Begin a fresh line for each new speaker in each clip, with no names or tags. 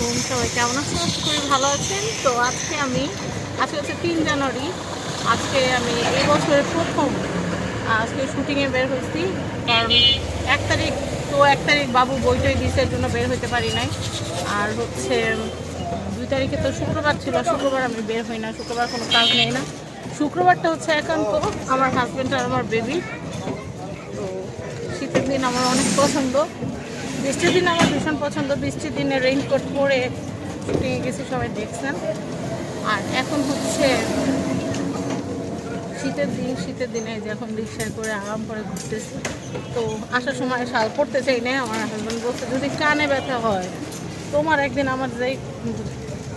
আলাইকুম সবাই কেমন আছেন? করি ভালো আছেন। তো আজকে আমি, আজকে হচ্ছে তিন জানুয়ারি। আজকে আমি এই বছরের প্রথম, আজকে শুটিংয়ে বের হয়েছি। কারণ এক তারিখ, তো এক তারিখ বাবু বইটই দিছে জন্য বের হইতে পারি নাই। আর হচ্ছে, দুই তারিখে তো শুক্রবার ছিল, শুক্রবার আমি বের হই না, শুক্রবার কোনো কাজ নেই না। শুক্রবারটা হচ্ছে একান্ত, আমার হাজব্যান্ড আর আমার বেবি তো শীতের দিন আমার অনেক পছন্দ। বৃষ্টির দিন আমার ভীষণ পছন্দ। বৃষ্টির দিনে রেইনকোট পরে শুটিংয়ে গেছি, সবাই দেখছেন। আর এখন হচ্ছে শীতের দিন, শীতের দিনে যখন রিক্সায় করে আরাম করে ঘুরতেছি। তো আসার সময় শাল পড়তে চাই না, আমার হাজব্যান্ড বলছে, যদি কানে ব্যথা হয়, তোমার একদিন আমার যেই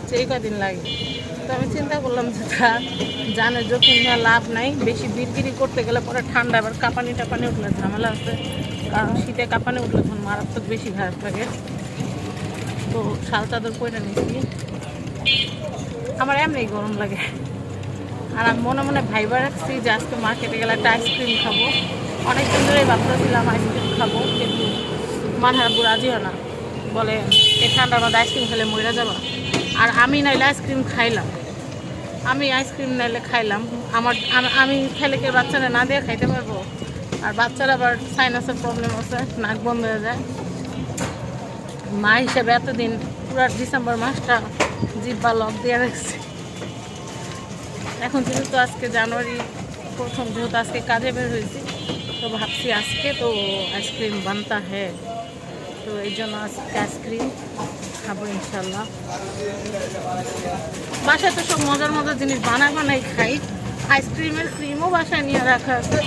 যেই কদিন লাগে। তো আমি চিন্তা করলাম যে থাক জানে যখন লাভ নাই, বেশি বিড়গিরি করতে গেলে পরে ঠান্ডা, আবার কাঁপানি টাপানি উঠলে ঝামেলা আছে। কারণ শীতে কাঁপানি উঠলে তখন মারাত্মক বেশি খারাপ লাগে। তো শাল চাদর পরে নিচ্ছি আমার এমনি গরম লাগে। আর আমি মনে মনে ভাইবার রাখছি যে আজকে মার্কেটে গেলে একটা আইসক্রিম খাব। অনেক দিন ধরেই ভাবতেছিলাম আইসক্রিম খাব, কিন্তু মানহারাবু রাজিও না। বলে, এই ঠান্ডার মধ্যে আইসক্রিম খেলে মরে যাবা। আর আমি নাইলে আইসক্রিম খাইলাম। আমি আইসক্রিম নাইলে খাইলাম। আমার আমি খেলে কি বাচ্চারা না দিয়ে খাইতে পারব? আর বাচ্চারা আবার সাইনাসের প্রবলেম আছে নাক বন্ধ হয়ে যায়। মা হিসেবে এতদিন পুরো ডিসেম্বর মাসটা জিব্বা লক দিয়ে রাখছে। এখন যেহেতু আজকে জানুয়ারি প্রথম, যেহেতু আজকে কাজে বের হয়েছি, তো ভাবছি আজকে তো আইসক্রিম বানতা হ্যাঁ তো এই জন্য আজকে আইসক্রিম খাব ইনশাল্লাহ বাসায় তো সব মজার মজার জিনিস বানাই বানাই খাই। আইসক্রিমের ক্রিমও বাসায় নিয়ে রাখা আছে।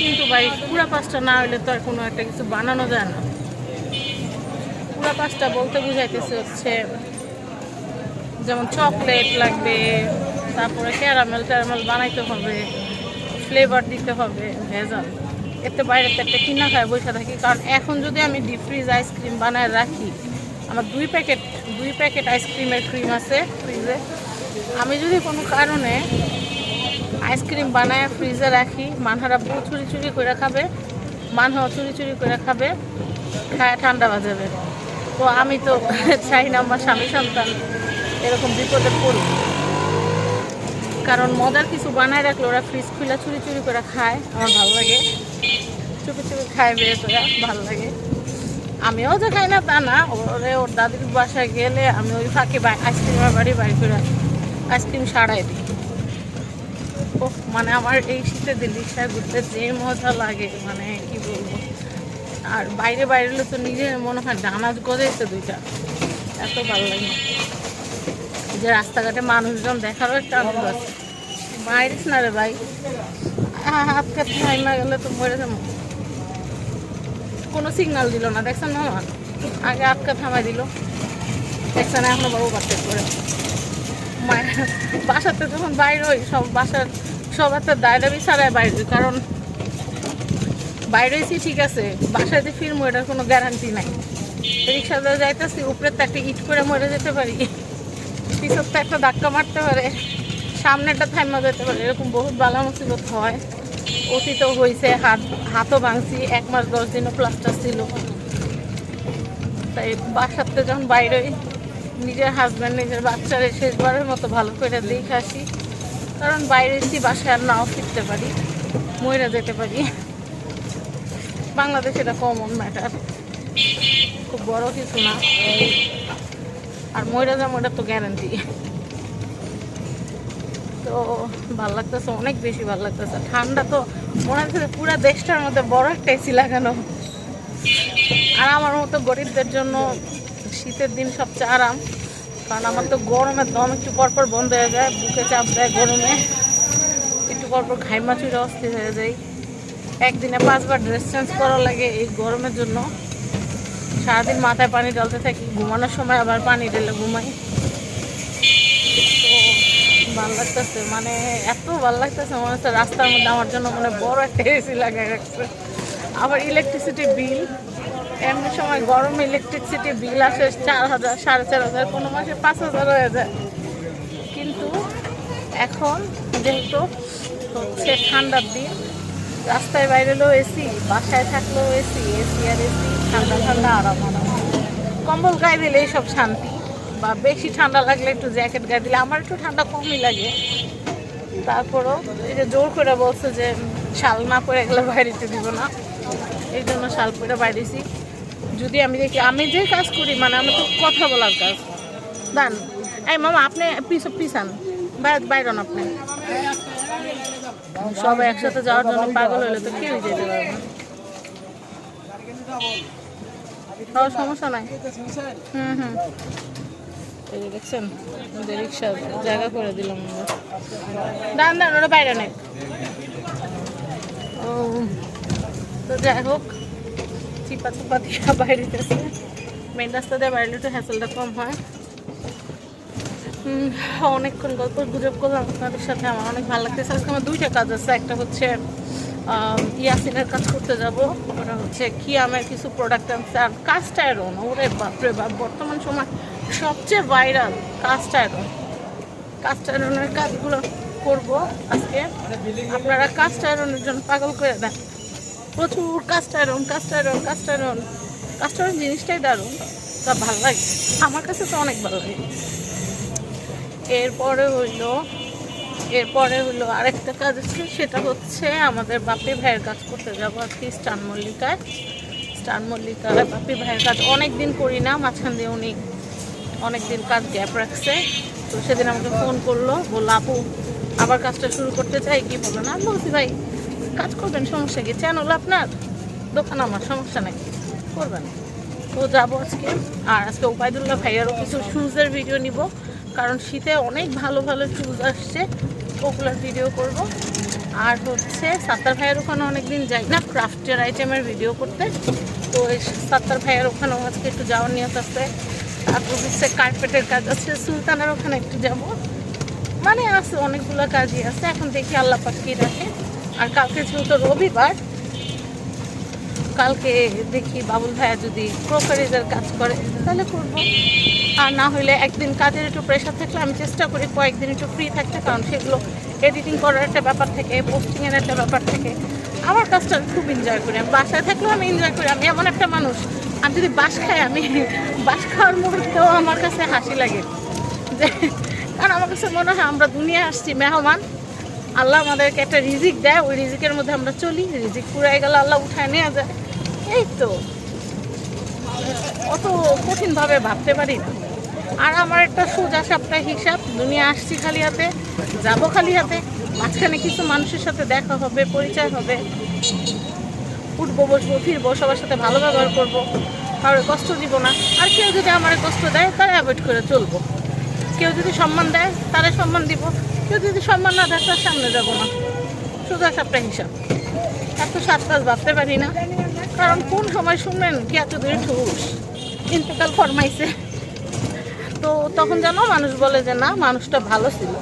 কিন্তু ভাই, পুরা পাঁচটা না হলে তো আর কোনো একটা কিছু বানানো যায় না। পুরা পাঁচটা বলতে বুঝাইতেছে হচ্ছে, যেমন চকলেট লাগবে, তারপরে ক্যারামেল ট্যারামেল বানাইতে হবে ফ্লেভার দিতে হবে, ভেজাল। এতে বাইরে তো একটা কিনা খায়, বসে থাকি। কারণ এখন যদি আমি ডিপ ফ্রিজ আইসক্রিম বানায় রাখি, আমার দুই প্যাকেট দুই প্যাকেট আইসক্রিমের ক্রিম আছে ফ্রিজে আমি যদি কোনো কারণে আইসক্রিম বানায়, ফ্রিজে রাখি। মানহারা বউ চুরি চুরি করে খাবে। মানহাও চুরি চুরি করে খাবে। খায়, ঠান্ডা বাজাবে। তো আমি তো চাই না আমার স্বামী সন্তান। এরকম বিপদে পড়ি কারণ মজার কিছু বানায় রাখলে ওরা ফ্রিজ খুলে চুরি চুরি করে খায়। আমার ভালো লাগে। চুপি চুপি খায় বের করে ভালো লাগে। আমিও যে খাই না তা না। ওরে, ওর দাদির বাসায় গেলে আমি ওই ফাঁকে আইসক্রিমের বাড়ি বাড়ি করে আইসক্রিম সারাই দিই। মানে আমার এই দিন রিক্সায় ঘুরতে যে মজা লাগে মানে কি বলব। আর বাইরে বাইরে তো নিজের মনে হয় ডানাজ গজাইছে দুইটা। এত ভালো লাগে। যে রাস্তাঘাটে মানুষজন দেখারও একটা আনন্দ আছে। মাইরিস না রে ভাই। হাত কাট না গেলে তো মরে যাব। কোনো সিগনাল দিল না, দেখছেন না? আগে আটকা থামাই দিল। দেখছেন, এখনও বাবু বাচ্চা করে মায়ের বাসাতে যখন বাইরে হই, সব বাসার সব একটা দায়দাবি ছাড়াই বাইরে। কারণ বাইরে হয়েছি ঠিক আছে, বাসায় যে ফিরবো এটার কোনো গ্যারান্টি নাই। রিক্সা ধরে যাইতেছি উপরে তো একটা ইট করে মরে যেতে পারি। পিছর তো একটা ধাক্কা মারতে পারে সামনেটা থাইমা যেতে পারে, এরকম বহুত বালা মুসিবত হয়। অতীতও হয়েছে হাত, হাতও ভাঙছি, এক মাস দশ দিনও প্লাস্টার ছিল। তাই বাসাতে যখন বাইরে নিজের হাজব্যান্ড নিজের বাচ্চারে শেষবারের মতো ভালো করে দেখে আসি। কারণ বাইরে এসে বাসায় আর নাও ফিরতে পারি ময়রা যেতে পারি। বাংলাদেশে এটা কমন ম্যাটার খুব বড় কিছু না। আর ময়রা যাব এটা তো গ্যারান্টি তো ভালো লাগতেছে, অনেক বেশি ভালো লাগতেছে। ঠান্ডা তো মনে হচ্ছে পুরো দেশটার মধ্যে বড় একটা এসি লাগানো। আর আমার মতো গরিবদের জন্য শীতের দিন সবচেয়ে আরাম। কারণ আমার তো গরমের দম একটু পরপর বন্ধ হয়ে যায়, বুকে চাপ দেয় গরমে। একটু পরপর ঘাইমা চুড়ে অস্থির হয়ে যায় একদিনে পাঁচবার ড্রেস চেঞ্জ করা লাগে এই গরমের জন্য। সারাদিন মাথায় পানি ঢালতে থাকি, ঘুমানোর সময় আবার পানি ঢেলে ঘুমাই। তো ভালো লাগতেছে মানে এত ভালো লাগতেছে, মনে হচ্ছে রাস্তার মধ্যে আমার জন্য মানে বড় একটা এসি লাগাই রাখছে। আবার ইলেকট্রিসিটি বিল এমনি সময় গরম ইলেকট্রিসিটি বিল আসে চার হাজার, সাড়ে চার হাজার, কোনো মাসে পাঁচ হাজার হয়ে যায়। কিন্তু এখন যেহেতু হচ্ছে ঠান্ডার দিন, রাস্তায় বাইরেলেও এসি বাসায় থাকলেও এসি এসি আর এসি ঠান্ডা ঠান্ডা আরাম আরাম কম্বল গায়ে দিলে সব শান্তি, বা বেশি ঠান্ডা লাগলে একটু জ্যাকেট গায়ে দিলে, আমার একটু ঠান্ডা কমই লাগে। তারপরও এই যে জোর করে বলছে যে শাল না পরে গেলে বাইরেতে দিব না। এই জন্য শাল পরে বাইরেছি। যদি আমি দেখি, আমি যে কাজ করি মানে আমি তো কথা বলার কাজ। দান। এই মামা, আপনি পিছ পিছান। বাইরন আপনি। সবাই একসাথে যাওয়ার জন্য পাগল হলে তো কেউই যেতে পারবে না। সমস্যা নাই। হুম হুম। যে দেখছেন রিক্সা জায়গা করে দিলাম দান দান, ওরা বাইরে নেই। ও, তো যাই হোক। চিপা চিপা দিয়ে বাইরে গেছে মেন রাস্তা দিয়ে বাইরে একটু হ্যাসেলটা কম হয়। অনেকক্ষণ গল্প গুজব করলাম আপনাদের সাথে, আমার অনেক ভালো লাগতেছে। আজকে আমার দুইটা কাজ আছে। একটা হচ্ছে ইয়াসিনের কাজ করতে যাব। ওটা হচ্ছে কি আমার কিছু প্রোডাক্ট আনছে। আর কাস্ট আয়রন ওরে বাপরে বাপ, বর্তমান সময় সবচেয়ে ভাইরাল কাস্ট আয়রন কাস্ট আয়রনের কাজগুলো করব আজকে। আপনারা কাস্ট আয়রনের জন্য পাগল করে দেন। প্রচুর cast iron cast iron cast iron cast iron জিনিসটাই দারুণ, তা ভালো লাগে। আমার কাছে তো অনেক ভালো লাগে। এরপরে হইল এরপরে হইল আরেকটা কাজ আছে, সেটা হচ্ছে আমাদের বাপি ভাইয়ের কাজ করতে যাব আজকে স্টান মল্লিকায়। স্টান মল্লিকায় বাপি ভাইয়ের কাজ অনেক দিন করি না, মাঝখান দিয়ে উনি অনেক দিন কাজ গ্যাপ রাখছে। তো সেদিন আমাকে ফোন করল, বলল, আপু, আবার কাজটা শুরু করতে চাই, কি বলল না? বলছি, ভাই কাজ করবেন, সমস্যা কি? চ্যানেল আপনার? দোকান আমার, সমস্যা নেই। করবেন। তো যাব আজকে। আর আজকে উপায়দুল্লাহ ভাইয়ারও কিছু শুজের ভিডিও নিব। কারণ শীতে অনেক ভালো ভালো শুজ আসছে। ওগুলোর ভিডিও করব। আর হচ্ছে সাত্তার ভাইয়ের ওখানে অনেকদিন যাই না ক্রাফটের আইটেমের ভিডিও করতে। তো সাত্তার ভাইয়ের ওখানেও আজকে একটু যাওয়ার নিয়ত আছে। তারপর হচ্ছে কার্পেটের কাজ আছে। সুলতানের ওখানে একটু যাব। মানে আছে, অনেকগুলো কাজই আছে। এখন দেখি আল্লাহ কি রাখে। আর কালকে যেহেতু রবিবার, কালকে দেখি বাবুল ভাইয়া যদি ক্রোকারিজের কাজ করে, তাহলে করব। আর না হলে একদিন কাজের একটু প্রেশার থাকলে আমি চেষ্টা করি কয়েকদিন একটু ফ্রি থাকতে, কারণ সেগুলো এডিটিং করার একটা ব্যাপার থেকে পোস্টিংয়ের একটা ব্যাপার থেকে। আমার কাজটা খুব এনজয় করি। আমি বাসায় থাকলেও আমি এনজয় করি। আমি এমন একটা মানুষ, আমি যদি বাস খাই, আমি বাস খাওয়ার মুহূর্তেও আমার কাছে হাসি লাগে। যে, কারণ আমার কাছে মনে হয় আমরা দুনিয়ায় আসছি মেহমান। আল্লাহ আমাদেরকে একটা রিজিক দেয়, ওই রিজিকের মধ্যে আমরা চলি। রিজিক পুরাই গেলে, আল্লাহ উঠায় নেওয়া যায়। এই তো। অত কঠিনভাবে ভাবতে পারি না। আর আমার একটা সোজা সাপটা হিসাব, দুনিয়া আসছি খালি হাতে, যাব খালি হাতে, মাঝখানে কিছু মানুষের সাথে দেখা হবে, পরিচয় হবে। উঠবো, বসবো, ফিরবো, সবার সাথে ভালো ব্যবহার করব। কারোর কষ্ট দিব না। আর কেউ যদি আমার কষ্ট দেয়, তারা অ্যাভয়েড করে চলবো। কেউ যদি সম্মান দেয়, তারা সম্মান দিব। কেউ যদি সম্মান না দেয় তার সামনে যাব না। সোজা সাপটা হিসাব। এত সাত কাজ ভাবতে পারি না। কারণ কোন সময় শুনবেন কি এত দূরে ঠুস? ইন্তেকাল ফরমাইছে তো তখন যেন মানুষ বলে যে না মানুষটা ভালো ছিল।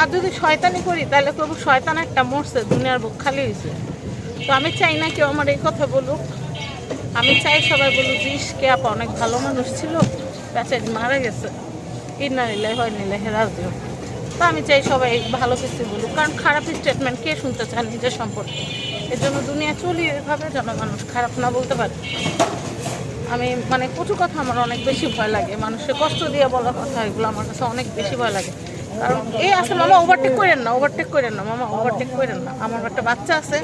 আর যদি শয়তানি করি তাহলে কেউ শয়তান একটা মরছে দুনিয়ার বুক খালি হয়েছে তো আমি চাই না কেউ আমার এই কথা বলুক। আমি চাই সবাই বলুক ইস, কে আপা অনেক ভালো মানুষ ছিল। বেচারি মারা গেছে। ইন্না নিলে হয় নিলে হেরাজ তো আমি চাই সবাই ভালো কিছু বলুক। কারণ খারাপ স্টেটমেন্ট কে শুনতে চায় নিজের সম্পর্কে? এর জন্য দুনিয়া চলি এভাবে যেন মানুষ খারাপ না বলতে পারে। আমি মানে কটু কথা আমার অনেক বেশি ভয় লাগে। মানুষের কষ্ট দিয়ে বলা কথা, এগুলো আমার কাছে অনেক বেশি ভয় লাগে। কারণ এই আছে মামা ওভারটেক করেন না ওভারটেক করেন না, মামা ওভারটেক করেন না। আমার একটা বাচ্চা আছে,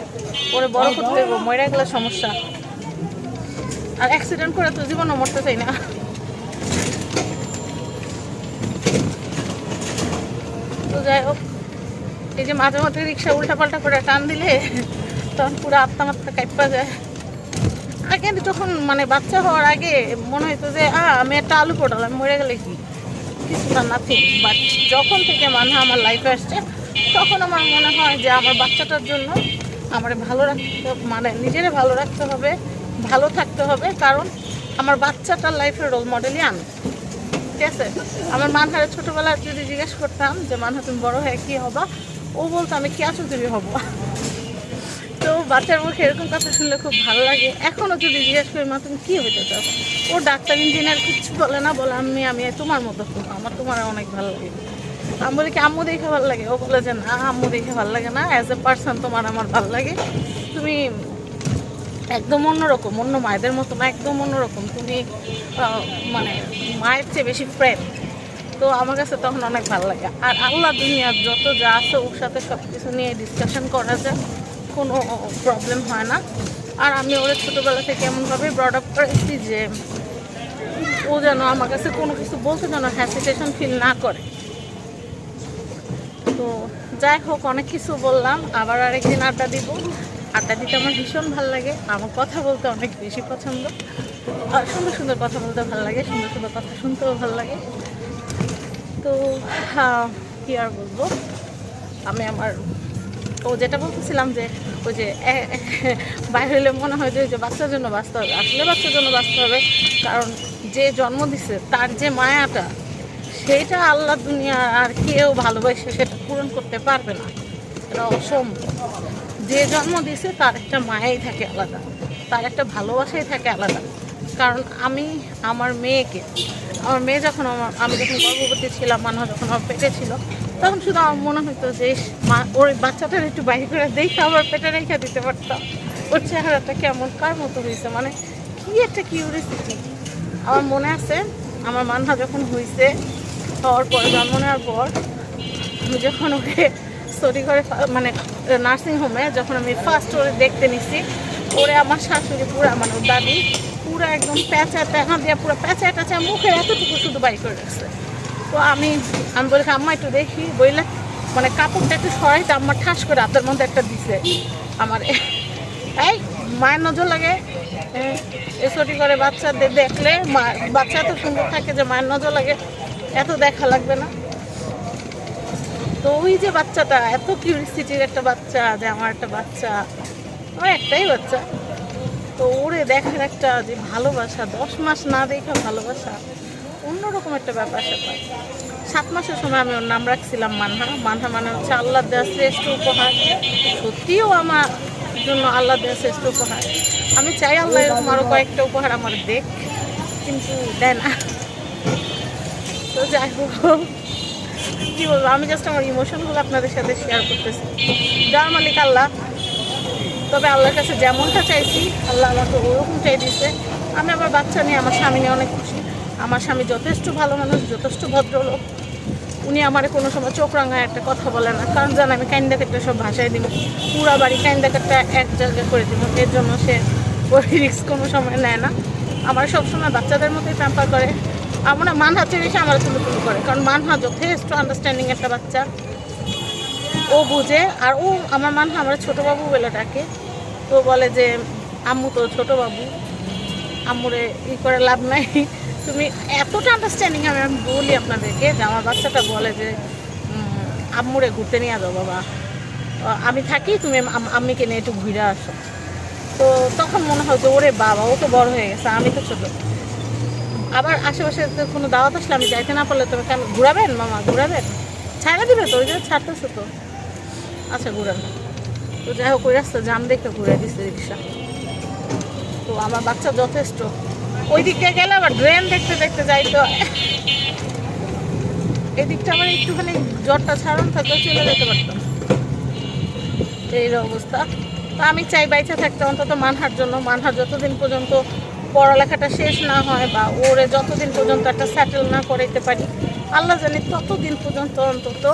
ওরে বড় করতে দেবো গেলে সমস্যা। আর অ্যাক্সিডেন্ট করে তো জীবনও মরতে চাই না। যাই হোক, এই যে মাঝে মাঝে রিক্সা উল্টাপাল্টা করে টান দিলে তখন পুরো আত্মা মাত্রা কাইপা যায়। আগে যখন মানে বাচ্চা হওয়ার আগে মনে হতো যে আ আমি একটা আলু পটল আমি মরে গেলে কি? কিছু না নাথিং বাট যখন থেকে মানে আমার লাইফে আসছে, তখন আমার মনে হয় যে আমার বাচ্চাটার জন্য আমার ভালো রাখতে মানে নিজেরে ভালো রাখতে হবে, ভালো থাকতে হবে, কারণ আমার বাচ্চাটার লাইফের রোল মডেলই আমি। ঠিক আছে? আমার মানহারে ছোটোবেলায় যদি জিজ্ঞেস করতাম যে, মানহা, তুমি বড় হয়ে কী হবা? ও বলতো, আমি কি তুমি হব? তো বাচ্চার মুখে এরকম কথা শুনলে খুব ভালো লাগে। এখনও যদি জিজ্ঞেস করি, মা, তুমি কী হইতে চাও? ও ডাক্তার, ইঞ্জিনিয়ার কিচ্ছু বলে না, বলে আমি আমি তোমার মতো হব, আমার তোমার অনেক ভালো লাগে। আমি বলি কি আম্মু দেখে ভালো লাগে। ও বলে যে, না, আম্মু দেখে ভালো লাগে না অ্যাজ এ পার্সন তোমার আমার ভালো লাগে। তুমি একদম অন্যরকম, অন্য মায়েদের মতো না একদম অন্যরকম। তুমি মানে মায়ের চেয়ে বেশি ফ্রেন্ড তো আমার কাছে তখন অনেক ভালো লাগে। আর আল্লাহ দুনিয়ার যত যা আছে ওর সাথে সব কিছু নিয়ে ডিসকাশন করা যায়, কোনো প্রবলেম হয় না। আর আমি ওরা ছোটোবেলা থেকে এমনভাবে ব্রড আপ করেছি যে ও যেন আমার কাছে কোনো কিছু বলতে যেন হ্যাসিটেশন ফিল না করে। তো যাই হোক, অনেক কিছু বললাম। আবার আরেকদিন আড্ডা দিব। আড্ডা দিতে আমার ভীষণ ভালো লাগে। আমার কথা বলতে অনেক বেশি পছন্দ। আর সুন্দর সুন্দর কথা বলতে ভালো লাগে, সুন্দর সুন্দর কথা শুনতেও ভালো লাগে। তো হ্যাঁ কী আর বলব? আমি আমার, ও যেটা বলতেছিলাম যে, ওই যে বাইরে হলে মনে হয় যে বাচ্চার জন্য বাঁচতে হবে। আসলে বাচ্চার জন্য বাঁচতে হবে, কারণ যে জন্ম দিছে, তার যে মায়াটা, সেটা আল্লাহ দুনিয়া আর কেউ ভালোবাসে, সেটা পূরণ করতে পারবে না। এটা অসম্ভব। যে জন্ম দিছে, তার একটা মায়াই থাকে আলাদা। তার একটা ভালোবাসাই থাকে আলাদা। কারণ আমি আমার মেয়েকে, আমার মেয়ে যখন আমার, আমি যখন গর্ভবতী ছিলাম মানুষ যখন আমার পেটে ছিল, তখন শুধু আমার মনে হতো যে মা, ওর বাচ্চাটার একটু বাইরে করে দেখে আবার পেটে রেখে দিতে পারতাম। ওর চেহারাটা কেমন, কার মতো হয়েছে মানে কি একটা কিউরিসিটি আমার মনে আছে, আমার মানহা যখন হয়েছে হওয়ার পর, জন্ম নেওয়ার পর, আমি যখন ওকে করে ফা- মানে নার্সিং হোমে যখন আমি ফার্স্ট ওরে দেখতে নিছি, ওরে আমার শাশুড়ি পুরো মানে দাদি পুরো একদম প্যাঁচা প্যাঁচা দিয়ে পুরো প্যাঁচা ট্যাচা মুখের এতটুকু শুধু বাই করে রাখছে। তো আমি আমি বলি আম্মা, একটু দেখি। বইলে মানে কাপড়টা একটু সরাইতে আম্মা ঠাস করে হাতের মধ্যে একটা দিছে। আমার এই, মায়ের নজর লাগে। এসটি করে বাচ্চাদের দেখলে মা, বাচ্চা এত সুন্দর থাকে যে মায়ের নজর লাগে। এত দেখা লাগবে না। তো ওই যে বাচ্চাটা, এত কিউরিসিটির একটা বাচ্চা, যে আমার একটা বাচ্চা। আমার একটাই বাচ্চা। তো ওরে দেখার একটা যে ভালোবাসা, দশ মাস না দেখা ভালোবাসা, অন্যরকম একটা ব্যাপার স্যাপার। সাত মাসের সময় আমি ওর নাম রাখছিলাম মানহা। মানহা মানে হচ্ছে আল্লাহ দেওয়া শ্রেষ্ঠ উপহার। সত্যিও আমার জন্য আল্লাহ দেওয়া শ্রেষ্ঠ উপহার। আমি চাই আল্লাহ এরকম আরও কয়েকটা উপহার আমার দেখ, কিন্তু দেয় না। তো যাই হোক। কি বলব, আমি জাস্ট আমার ইমোশনগুলো আপনাদের সাথে শেয়ার করতেছি। যার মালিক আল্লাহ, তবে আল্লাহর কাছে যেমনটা চাইছি, আল্লাহ আমাকে ওরকমটাই দিছে আমি আমার বাচ্চা নিয়ে, আমার স্বামী নিয়ে অনেক খুশি। আমার স্বামী যথেষ্ট ভালো মানুষ, যথেষ্ট ভদ্রলোক। উনি আমার কোনো সময় চোখ রাঙায় একটা কথা বলে না। কারণ জান আমি কাইন্দা কাটটা সব ভাষায় দিব। পুরা বাড়ি কাইন্দা এক জায়গায় করে দিব। এর জন্য সে ওই রিক্স কোনো সময় নেয় না। আমার সবসময় বাচ্চাদের মতোই প্যাম্পার করে। আমার মানহা চেয়ে এসে আমার তুলে তুলে করে, কারণ মানহা যথেষ্ট আন্ডারস্ট্যান্ডিং একটা বাচ্চা। ও বুঝে, আর ও আমার মানহা, আমার ছোটো বাবু বলে ডাকে। তো বলে যে, আম্মু তো ছোটো বাবু, আম্মুরে ই করে লাভ নাই। তুমি এতটা আন্ডারস্ট্যান্ডিং আমি আমি বলি আপনাদেরকে যে, আমার বাচ্চাটা বলে যে আম্মুরে ঘুরতে নিয়ে যাও বাবা। আমি থাকি, তুমি আম- আম্মিকে নিয়ে একটু ঘুরে আসো। তো তখন মনে হয় যে, ওরে বাবা, ও তো বড় হয়ে গেছে, আমি তো ছোটো। আবার আশেপাশে কোনো দাওয়াত আসলে আমি যাইতে না পারলে তুমি কেন, ঘুরাবেন মামা, ঘুরাবেন? ছাড়া দিবে তো, ওই জন্য ছাড়তেছে তো আচ্ছা ঘুরান। তো যাই হোক, ওই রাস্তা জাম দেখে ঘুরে দিচ্ছে রিক্সা। তো আমার বাচ্চা যথেষ্ট। ওই দিকে গেলে আবার ড্রেন দেখতে দেখতে যাই তো এদিকটা আমার একটুখানি জ্বরটা ছাড়ান থাকলে চলে যেতে পারতাম এই অবস্থা। তো আমি চাই বাইচা থাকতে, অন্তত মানহার জন্য। মানহার যতদিন পর্যন্ত পড়ালেখাটা শেষ না হয় বা ওরে যতদিন পর্যন্ত একটা সেটেল না করাইতে পারি, আল্লাহ জানি ততদিন পর্যন্ত অন্তত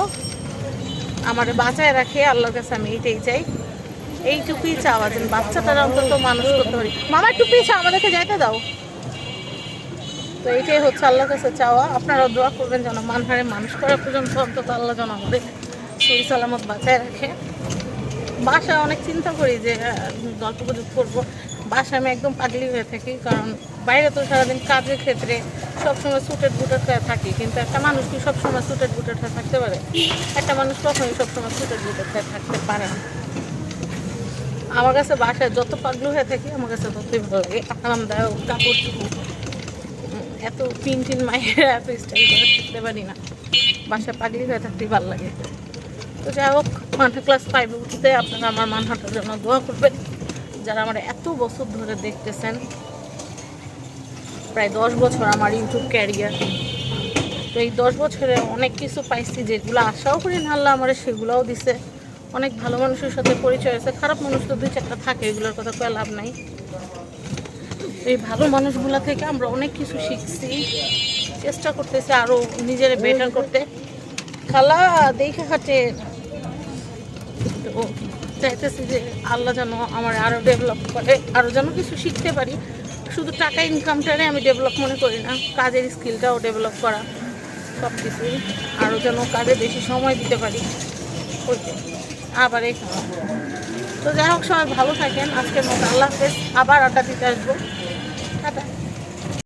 আমার বাঁচায় রাখে, আল্লাহর কাছে আমি এইটাই চাই। এইটুকুই চাওয়া যেন বাচ্চাটারা অন্তত মানুষ করতে পারি। মামা, একটু পিছা আমাদেরকে যাইতে দাও। তো এইটাই হচ্ছে আল্লাহর কাছে চাওয়া। আপনারাও দোয়া করবেন যেন মানহারে মানুষ করা পর্যন্ত অন্তত আল্লাহ যেন আমাদের শরীর সালামত বাঁচায় রাখে। বাসায় অনেক চিন্তা করি যে গল্প গুজব করব। বাসায় আমি একদম পাগলি হয়ে থাকি, কারণ বাইরে তো সারাদিন কাজের ক্ষেত্রে সবসময় সুটেড বুটেড হয়ে থাকি, কিন্তু একটা মানুষ কি সবসময় সুটেড বুটেড হয়ে থাকতে পারে? একটা মানুষ কখনোই সবসময় সুটেড বুটেড হয়ে থাকতে পারে না। আমার কাছে বাসায় যত পাগলু হয়ে থাকি, আমার কাছে ততই ভালো লাগে। আরামদায়ক, কাপড় চুপড় এত পিন টিন মায়ের এত স্টাইল করে থাকতে পারি না। বাসায় পাগলি হয়ে থাকতেই ভালো লাগে। তো যাই হোক মানহা ক্লাস ফাইভে উঠতে আপনারা আমার মানহাটার জন্য দোয়া করবেন। যারা আমার এত বছর ধরে দেখতেছেন, প্রায় দশ বছর আমার ইউটিউব ক্যারিয়ার তো এই দশ বছরে অনেক কিছু পাইছি, যেগুলো আশাও করি না আল্লাহ আমার, সেগুলোও দিছে। অনেক ভালো মানুষের সাথে পরিচয় আছে, খারাপ মানুষ তো দুই চারটা থাকে, এগুলোর কথা কয়ে লাভ নাই। এই ভালো মানুষগুলো থেকে আমরা অনেক কিছু শিখছি, চেষ্টা করতেছি আরও নিজের বেটার করতে। খালা, দেখে খাচ্ছে তো চাইতেছি যে আল্লাহ যেন আমার আরও ডেভেলপ করে আরও যেন কিছু শিখতে পারি। শুধু টাকা ইনকামটারে আমি ডেভেলপ মনে করি না, কাজের স্কিলটাও ডেভেলপ করা সব কিছুই আরও যেন কাজে বেশি সময় দিতে পারি। আবার তো যাই হোক, সবাই ভালো থাকেন। আজকের মতো আল্লাহ হাফেজ। আবার আড্ডা দিতে আসব। টাটা।